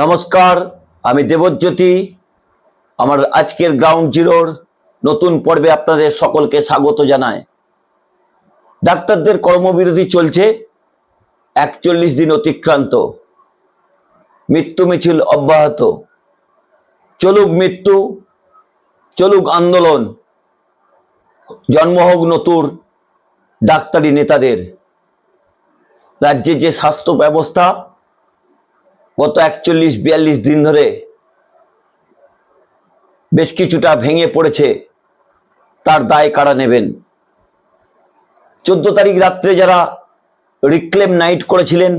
নমস্কার, আমি দেবজ্যোতি। আমার আজকের গ্রাউন্ড জিরোর নতুন পর্বে আপনাদের সকলকে স্বাগত জানাই। ডাক্তারদের কর্মবিরতি চলছে, একচল্লিশ দিন অতিক্রান্ত। মৃত্যু মিছিল অব্যাহত। চলুক মৃত্যু, চলুক আন্দোলন। জন্ম হোক নতুন ডাক্তারি নেতাদের। রাজ্যে যে স্বাস্থ্য ব্যবস্থা গত একচল্লিশ, বিয়াল্লিশ দিন ধরে বেশ কিছুটা ভেঙে পড়েছে, তার দায় কারা নেবেন? চোদ্দ তারিখ রাত্রে যারা রিক্লেম নাইট করেছিলেন,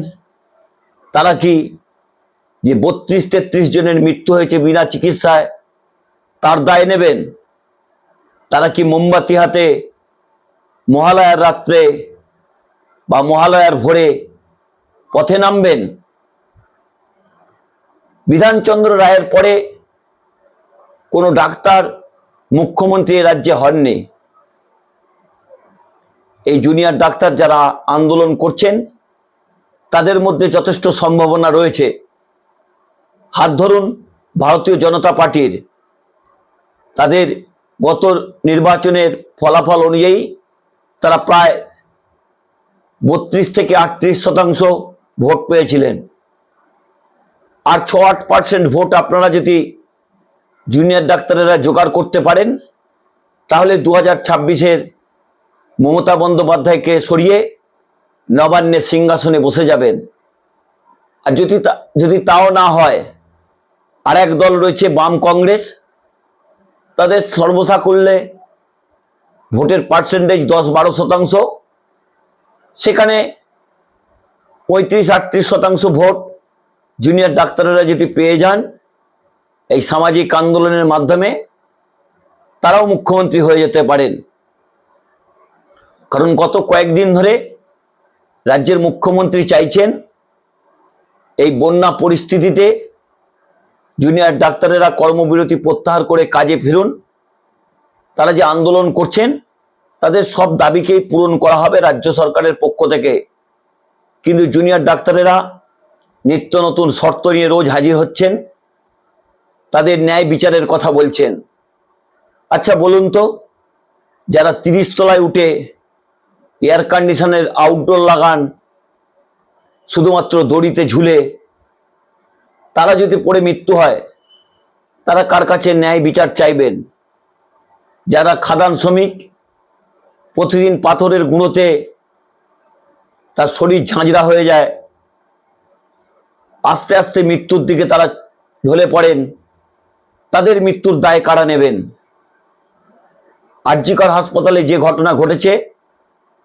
তারা কি যে বত্রিশ, তেত্রিশ জনের মৃত্যু হয়েছে বিনা চিকিৎসায়, তার দায় নেবেন? তারা কি মোমবাতি হাতে মহালয়ার রাত্রে বা মহালয়ার ভোরে পথে নামবেন? বিধানচন্দ্র রায়ের পরে কোনো ডাক্তার মুখ্যমন্ত্রী রাজ্যে হননি। এই জুনিয়র ডাক্তার যারা আন্দোলন করছেন, তাদের মধ্যে যথেষ্ট সম্ভাবনা রয়েছে। হাত ধরুন ভারতীয় জনতা পার্টির। তাদের গত নির্বাচনের ফলাফল অনুযায়ী তারা প্রায় বত্রিশ থেকে আটত্রিশ শতাংশ ভোট পেয়েছিলেন। আর ছ আট পার্সেন্ট ভোট আপনারা যদি জুনিয়র ডাক্তারেরা জোগাড় করতে পারেন, তাহলে দু হাজার ছাব্বিশের মমতা বন্দ্যোপাধ্যায়কে সরিয়ে নবান্নের সিংহাসনে বসে যাবেন। আর যদি যদি তাও না হয়, আর এক দল রয়েছে বাম কংগ্রেস, তাদের সর্বসা করলে ভোটের পার্সেন্টেজ দশ বারো শতাংশ, সেখানে পঁয়ত্রিশ আটত্রিশ শতাংশ ভোট জুনিয়র ডাক্তাররা যদি পেয়ে যান, এই সামাজিক আন্দোলনের মাধ্যমে তারাও মুখ্যমন্ত্রী হয়ে যেতে পারেন। কারণ গত কয়েকদিন ধরে রাজ্যের মুখ্যমন্ত্রী চাইছেন এই বন্যা পরিস্থিতিতে জুনিয়র ডাক্তারেরা কর্মবিরতি প্রত্যাহার করে কাজে ফিরুন। তারা যে আন্দোলন করছেন, তাদের সব দাবিকেই পূরণ করা হবে রাজ্য সরকারের পক্ষ থেকে। কিন্তু জুনিয়র ডাক্তারেরা নিত্য নতুন শর্ত নিয়ে রোজ হাজির হচ্ছেন, তাদের ন্যায় বিচারের কথা বলছেন। আচ্ছা বলুন তো, যারা তিরিশ তলায় উঠে এয়ার কন্ডিশনের আউটডোর লাগান, শুধুমাত্র দড়িতে ঝুলে, তারা যদি পড়ে মৃত্যু হয়, তারা কার কাছে ন্যায় বিচার চাইবেন? যারা খাদান শ্রমিক, প্রতিদিন পাথরের গুঁড়োতে তার শরীর ঝাঁঝরা হয়ে যায় আস্তে আস্তে মৃত্যুর দিকে তারা ঢলে পড়েন। তাদের মৃত্যুর দায় কারা নেবেন? আরজিকর হাসপাতালে যে ঘটনা ঘটেছে,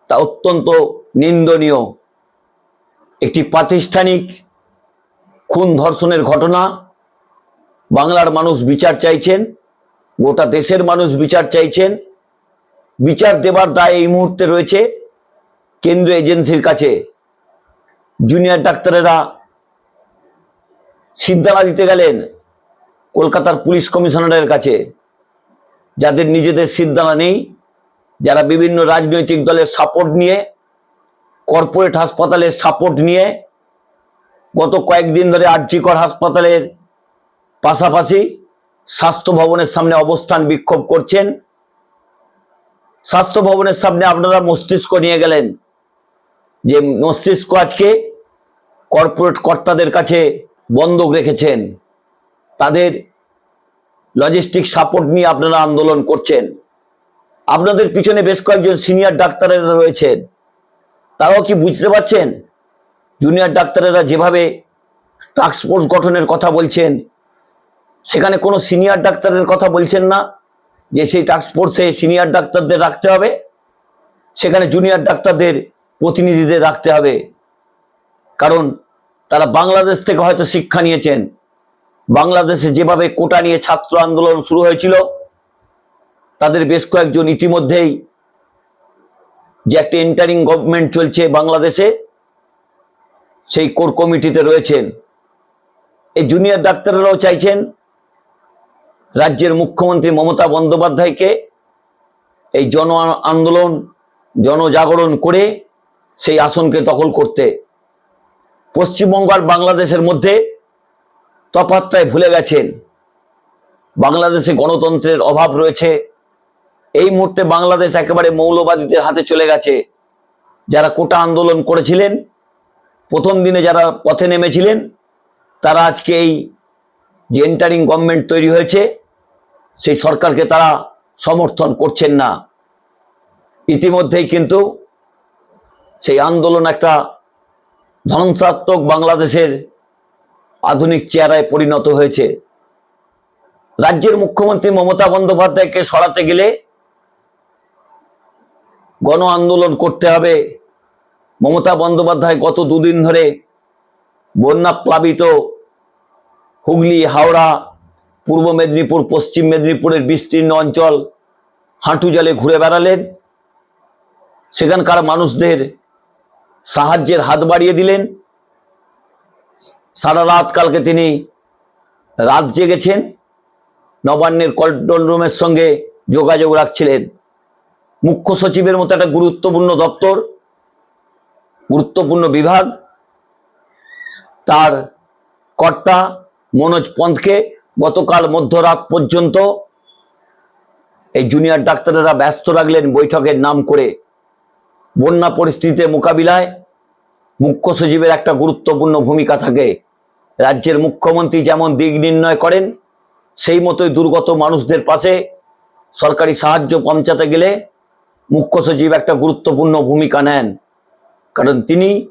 তা অত্যন্ত নিন্দনীয়। একটি প্রাতিষ্ঠানিক খুন ধর্ষণের ঘটনা। বাংলার মানুষ বিচার চাইছেন, গোটা দেশের মানুষ বিচার চাইছেন। বিচার দেবার দায় এই মুহূর্তে রয়েছে কেন্দ্রীয় এজেন্সির কাছে। জুনিয়র ডাক্তারেরা সিদ্ধানা দিতে গেলেন কলকাতার পুলিশ কমিশনারের কাছে। যাদের নিজেদের সিদ্ধানা নেই, যারা বিভিন্ন রাজনৈতিক দলের সাপোর্ট নিয়ে কর্পোরেট হাসপাতালের সাপোর্ট নিয়ে, গত কয়েকদিন ধরে আর্যিকর হাসপাতালের পাশাপাশি স্বাস্থ্য ভবনের সামনে অবস্থান বিক্ষোভ করছেন। স্বাস্থ্য ভবনের সামনে আপনারা মস্তিষ্ক নিয়ে গেলেন যে মস্তিষ্ক আজকে কর্পোরেট কর্তাদের কাছে বন্ধক রেখেছেন। তাদের লজিস্টিক সাপোর্ট নিয়ে আপনারা আন্দোলন করছেন। আপনাদের পিছনে বেশ কয়েকজন সিনিয়র ডাক্তারেরা রয়েছেন। তারাও কি বুঝতে পারছেন? জুনিয়র ডাক্তারেরা যেভাবে ফোর্স গঠনের কথা বলছেন, সেখানে কোনো সিনিয়র ডাক্তারের কথা বলছেন না যে সেই ফোর্সে সিনিয়র ডাক্তারদের রাখতে হবে, সেখানে জুনিয়র ডাক্তারদের প্রতিনিধিদের রাখতে হবে। কারণ তারা বাংলাদেশ থেকে হয়তো শিক্ষা নিয়েছেন। বাংলাদেশে যেভাবে কোটা নিয়ে ছাত্র আন্দোলন শুরু হয়েছিল, তাদের বেশ কয়েকজন ইতিমধ্যেই যে একটা এন্টারিং গভর্নমেন্ট চলছে বাংলাদেশে, সেই কোর কমিটিতে রয়েছেন। এই জুনিয়র ডাক্তাররাও চাইছেন রাজ্যের মুখ্যমন্ত্রী মমতা বন্দ্যোপাধ্যায়কে এই জন আন্দোলন, জনজাগরণ করে সেই আসনকে দখল করতে। পশ্চিমবঙ্গ আর বাংলাদেশের মধ্যে তফাতটায় ভুলে গেছেন। বাংলাদেশে গণতন্ত্রের অভাব রয়েছে। এই মুহূর্তে বাংলাদেশ একেবারে মৌলবাদীদের হাতে চলে গেছে। যারা কোটা আন্দোলন করেছিলেন, প্রথম দিনে যারা পথে নেমেছিলেন, তারা আজকে এই যে এন্টারিং গভর্নমেন্ট তৈরি হয়েছে, সেই সরকারকে তারা সমর্থন করছেন না। ইতিমধ্যেই কিন্তু সেই আন্দোলন একটা ধ্বংসাত্মক বাংলাদেশের আধুনিক চেহারায় পরিণত হয়েছে। রাজ্যের মুখ্যমন্ত্রী মমতা বন্দ্যোপাধ্যায়কে সরাতে গেলে গণ আন্দোলন করতে হবে। মমতা বন্দ্যোপাধ্যায় গত দুদিন ধরে বন্যা প্লাবিত হুগলি, হাওড়া, পূর্ব মেদিনীপুর, পশ্চিম মেদিনীপুরের বিস্তীর্ণ অঞ্চল হাঁটু জলে ঘুরে বেড়ালেন। সেখানকার মানুষদের সাহায্যের হাত বাড়িয়ে দিলেন। সারা রাত কালকে তিনি রাত জেগেছেন। নবান্নের কন্ট্রোল রুমের সঙ্গে যোগাযোগ রাখছিলেন। মুখ্য সচিবের মতো একটা গুরুত্বপূর্ণ দপ্তর, গুরুত্বপূর্ণ বিভাগ। তার কর্তা মনোজ পন্থকে গতকাল মধ্যরাত পর্যন্ত এই জুনিয়র ডাক্তারেরা ব্যস্ত রাখলেন বৈঠকের নাম করে। বন্যা পরিস্থিতিতে মোকাবিলায় মুখ্য সচিবের একটা গুরুত্বপূর্ণ ভূমিকা থাকে। রাজ্যের মুখ্যমন্ত্রী যেমন দিক নির্ণয় করেন, সেই মতোই দুর্গত মানুষদের পাশে সরকারি সাহায্য পৌঁছাতে গেলে মুখ্য সচিব একটা গুরুত্বপূর্ণ ভূমিকা নেন। কারণ তিনি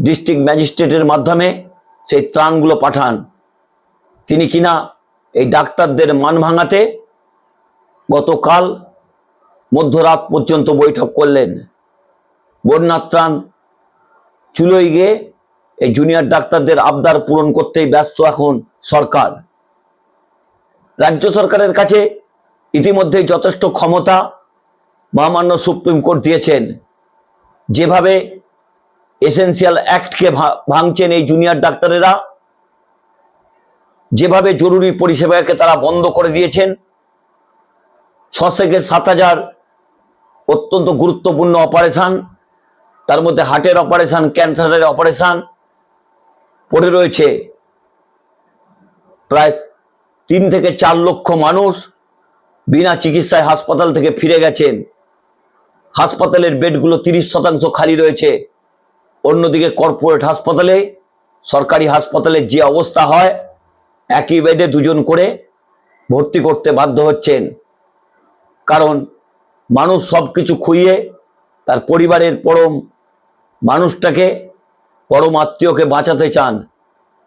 ডিস্ট্রিক্ট ম্যাজিস্ট্রেটের মাধ্যমে সেই ত্রাণগুলো পাঠান। তিনি কিনা এই ডাক্তারদের মান ভাঙাতে গতকাল মধ্যরাত পর্যন্ত বৈঠক করলেন। বন্যার ত্রাণ চুলোই গিয়ে এই জুনিয়র ডাক্তারদের আবদার পূরণ করতেই ব্যস্ত এখন সরকার। রাজ্য সরকারের কাছে ইতিমধ্যেই যথেষ্ট ক্ষমতা মহামান্য সুপ্রিম কোর্ট দিয়েছেন। যেভাবে এসেন্সিয়াল অ্যাক্টকে ভাঙছেন এই জুনিয়র ডাক্তারেরা, যেভাবে জরুরি পরিষেবাকে তারা বন্ধ করে দিয়েছেন, ছ থেকে সাত হাজার অত্যন্ত গুরুত্বপূর্ণ অপারেশন তার মধ্যে হার্টের অপারেশন, ক্যান্সারের অপারেশন পড়ে রয়েছে। প্রায় তিন থেকে চার লক্ষ মানুষ বিনা চিকিৎসায় হাসপাতাল থেকে ফিরে গেছেন। হাসপাতালের বেডগুলো তিরিশ শতাংশ খালি রয়েছে। অন্যদিকে কর্পোরেট হাসপাতালে, সরকারি হাসপাতালে যে অবস্থা হয়, একই বেডে দুজন করে ভর্তি করতে বাধ্য হচ্ছেন। কারণ মানুষ সব কিছু খুইয়ে তার পরিবারের পরম মানুষটাকে পরম আত্মীয়কে বাঁচাতে চান,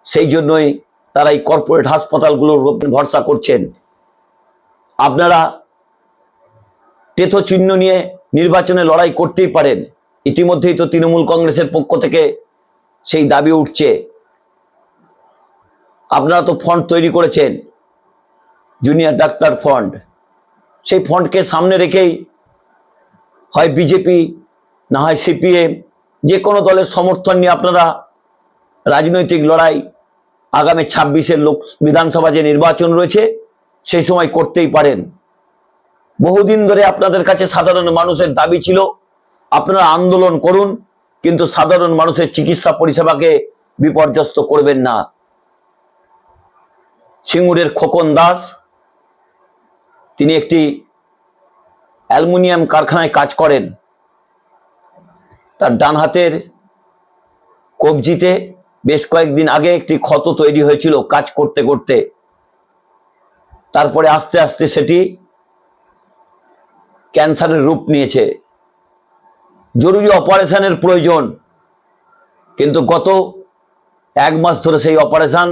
সেই জন্যই তারা এই কর্পোরেট হাসপাতালগুলোর ভরসা করছেন। আপনারা টেথো চিহ্ন নিয়ে নির্বাচনে লড়াই করতেই পারেন। ইতিমধ্যেই তো তৃণমূল কংগ্রেসের পক্ষ থেকে সেই দাবি উঠছে। আপনারা তো ফন্ড তৈরি করেছেন, জুনিয়র ডাক্তার ফন্ড। সেই ফন্ডকে সামনে রেখেই হয় বিজেপি, না হয় সিপিএম যে কোনো দলের সমর্থন নিয়ে আপনারা রাজনৈতিক লড়াই আগামী ছাব্বিশের লোক, বিধানসভা যে নির্বাচন রয়েছে, সেই সময় করতেই পারেন। বহুদিন ধরে আপনাদের কাছে সাধারণ মানুষের দাবি ছিল, আপনারা আন্দোলন করুন, কিন্তু সাধারণ মানুষের চিকিৎসা পরিষেবাকে বিপর্যস্ত করবেন না। সিঙ্গুরের খোকন দাস, তিনি একটি অ্যালুমিনিয়াম কারখানায় কাজ করেন। তার ডান হাতের কবজিতে বেশ কয়েকদিন আগে একটি ক্ষত তৈরি হয়েছিল কাজ করতে করতে। তারপরে আস্তে আস্তে সেটি ক্যান্সারের রূপ নিয়েছে। জরুরি অপারেশনের প্রয়োজন, কিন্তু গত এক মাস ধরে সেই অপারেশন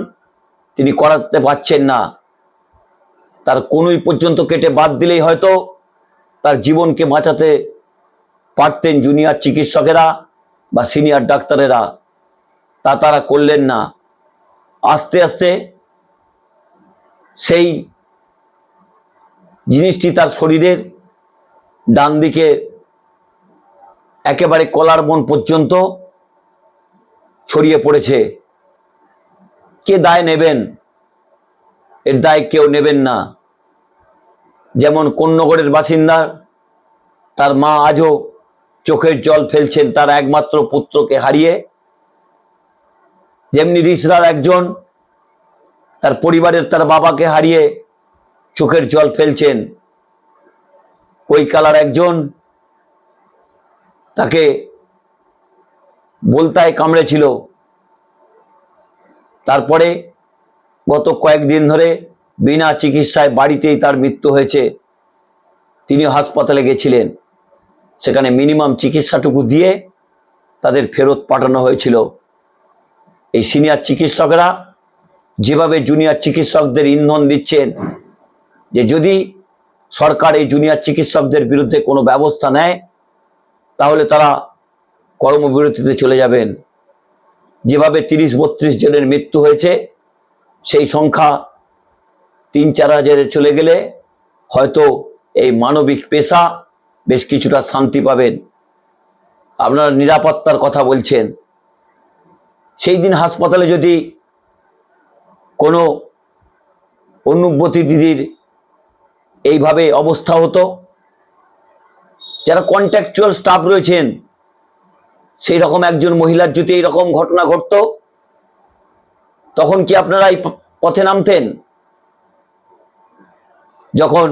তিনি করাতে পারছেন না। তার কোনোই পর্যন্ত কেটে বাদ দিলেই হয়তো তার জীবনকে বাঁচাতে পারতেন জুনিয়র চিকিৎসকেরা বা সিনিয়র ডাক্তারেরা। তা তারা করলেন না। আস্তে আস্তে সেই জিনিসটি তার শরীরের ডান দিকে একেবারে কলার বন পর্যন্ত ছড়িয়ে পড়েছে। কে দায় নেবেন? এর দায় কেউ নেবেন না। যেমন কন্যগড়ের বাসিন্দা, তার মা আজও চোখের জল ফেলছেন তার একমাত্র পুত্রকে হারিয়ে। যেমনি রিসরার একজন, তার পরিবারের তার বাবাকে হারিয়ে চোখের জল ফেলছেন। কৈকালার একজন, তাকে বলতায় কামড়েছিল। তারপরে গত কয়েকদিন ধরে বিনা চিকিৎসায় বাড়িতেই তার মৃত্যু হয়েছে। তিনি হাসপাতালে গেছিলেন। সেখানে মিনিমাম চিকিৎসাটুকু দিয়ে তাদের ফেরত পাঠানো হয়েছিল। এই সিনিয়র চিকিৎসকরা যেভাবে জুনিয়র চিকিৎসকদের ইন্ধন দিচ্ছেন, যে যদি সরকার এই জুনিয়র চিকিৎসকদের বিরুদ্ধে কোনো ব্যবস্থা নেয়, তাহলে তারা কর্মবিরতিতে চলে যাবেন। যেভাবে তিরিশ বত্রিশ জনের মৃত্যু হয়েছে, সেই সংখ্যা তিন চার হাজারে চলে গেলে হয়তো এই মানবিক পেশা বেশ কিছুটা শান্তি পাবেন। আপনারা নিরাপত্তার কথা বলছেন। সেই দিন হাসপাতালে যদি কোনো অনুব্রতী দিদির এইভাবে অবস্থা হতো, যারা কন্ট্রাকচুয়াল স্টাফ রয়েছেন সেই রকম একজন মহিলার যদি এইরকম ঘটনা ঘটতো, তখন কি আপনারা এই পথে নামতেন? যখন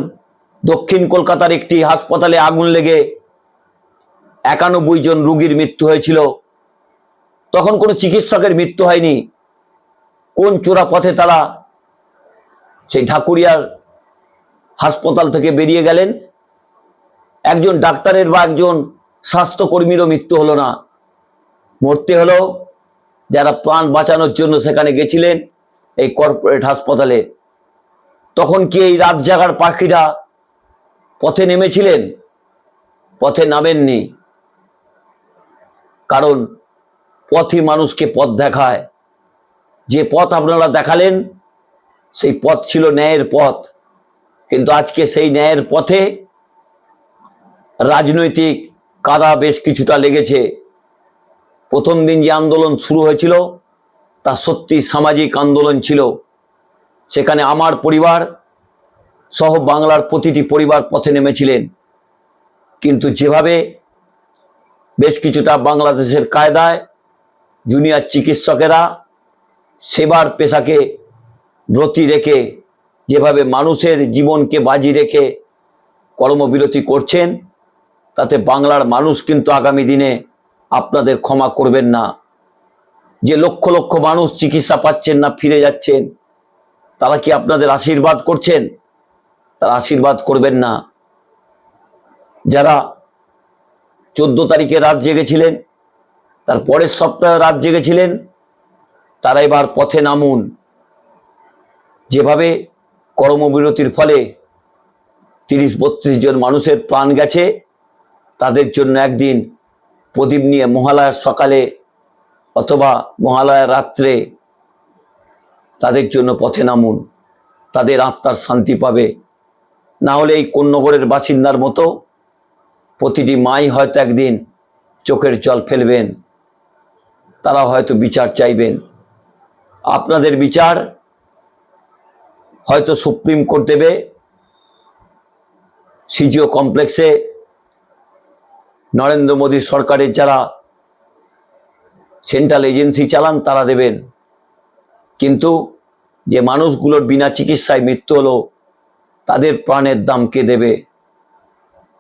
দক্ষিণ কলকাতার একটি হাসপাতালে আগুন লেগে একানব্বই জন রুগীর মৃত্যু হয়েছিল। তখন কোনো চিকিৎসকের মৃত্যু হয়নি। কোন চোরা পথে তারা সেই ঢাকুরিয়ার হাসপাতাল থেকে বেরিয়ে গেলেন? একজন ডাক্তারের বা একজন স্বাস্থ্যকর্মীরও মৃত্যু হলো না। মরতে হলো, যারা প্রাণ বাঁচানোর জন্য সেখানে গেছিলেন এই কর্পোরেট হাসপাতালে। তখন কি এই রাত জাগার পাখিরা পথে নেমেছিলেন, পথে নামেননি। কারণ পথই মানুষকে পথ দেখায়। যে পথ আপনারা দেখালেন, সেই পথ ছিল ন্যায়ের পথ। কিন্তু আজকে সেই ন্যায়ের পথে রাজনৈতিক কাদা বেশ কিছুটা লেগেছে। প্রথম দিন যে আন্দোলন শুরু হয়েছিল, তা সত্যি সামাজিক আন্দোলন ছিল। সেখানে আমার পরিবার সহ বাংলার প্রতিটি পরিবার পথে নেমেছিলেন। কিন্তু যেভাবে বেশ কিছুটা বাংলাদেশের কায়দায় জুনিয়র চিকিৎসকেরা সেবার পেশাকে ব্রতি রেখে, যেভাবে মানুষের জীবনকে বাজি রেখে কর্মবিরতি করছেন, তাতে বাংলার মানুষ কিন্তু আগামী দিনে আপনাদের ক্ষমা করবেন না। যে লক্ষ লক্ষ মানুষ চিকিৎসা পাচ্ছেন না, ফিরে যাচ্ছেন, তারা কি আপনাদের আশীর্বাদ করছেন? তারা আশীর্বাদ করবেন না। যারা চোদ্দ তারিখে রাত জেগেছিলেন, তার পরের সপ্তাহে রাত জেগেছিলেন, তারা এবার পথে নামুন। যেভাবে কর্মবিরতির ফলে তিরিশ বত্রিশ জন মানুষের প্রাণ গেছে, তাদের জন্য একদিন প্রদীপ নিয়ে মহালয়ার সকালে অথবা মহালয়ার রাত্রে তাদের জন্য পথে নামুন। তাদের আত্মার শান্তি পাবে। না হলে এই কন্যগরের বাসিন্দার মতো প্রতিটি মাই হয়তো একদিন চোখের জল ফেলবেন, তারা হয়তো বিচার চাইবেন। আপনাদের বিচার হয়তো সুপ্রিম কোর্ট দেবে, সিজিও কমপ্লেক্সে নরেন্দ্র মোদী সরকারের যারা সেন্ট্রাল এজেন্সি চালান, তারা দেবেন। কিন্তু যে মানুষগুলোর বিনা চিকিৎসায় মৃত্যু হলো তাদের প্রাণের দাম কে দেবে?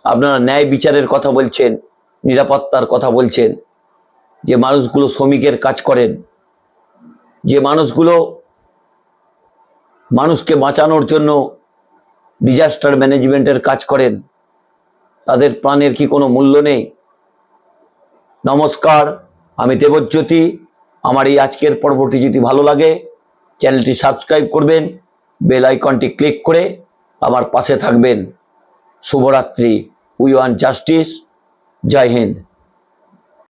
আপনারা ন্যায় বিচারের কথা বলছেন, নিরাপত্তার কথা বলছেন, যে মানুষগুলো শ্রমিকের কাজ করেন, যে মানুষগুলো মানুষকে বাঁচানোর জন্য ডিজাস্টার ম্যানেজমেন্টের কাজ করেন, তাদের প্রাণের কি কোনো মূল্য নেই? নমস্কার, আমি দেবজ্যোতি, আমার এই আজকের পর্বটি যদি ভালো লাগে, চ্যানেলটি সাবস্ক্রাইব করবেন, বেল আইকনটি ক্লিক করে আমার পাশে থাকবেন। শুভরাত্রি we want justice Jai Hind.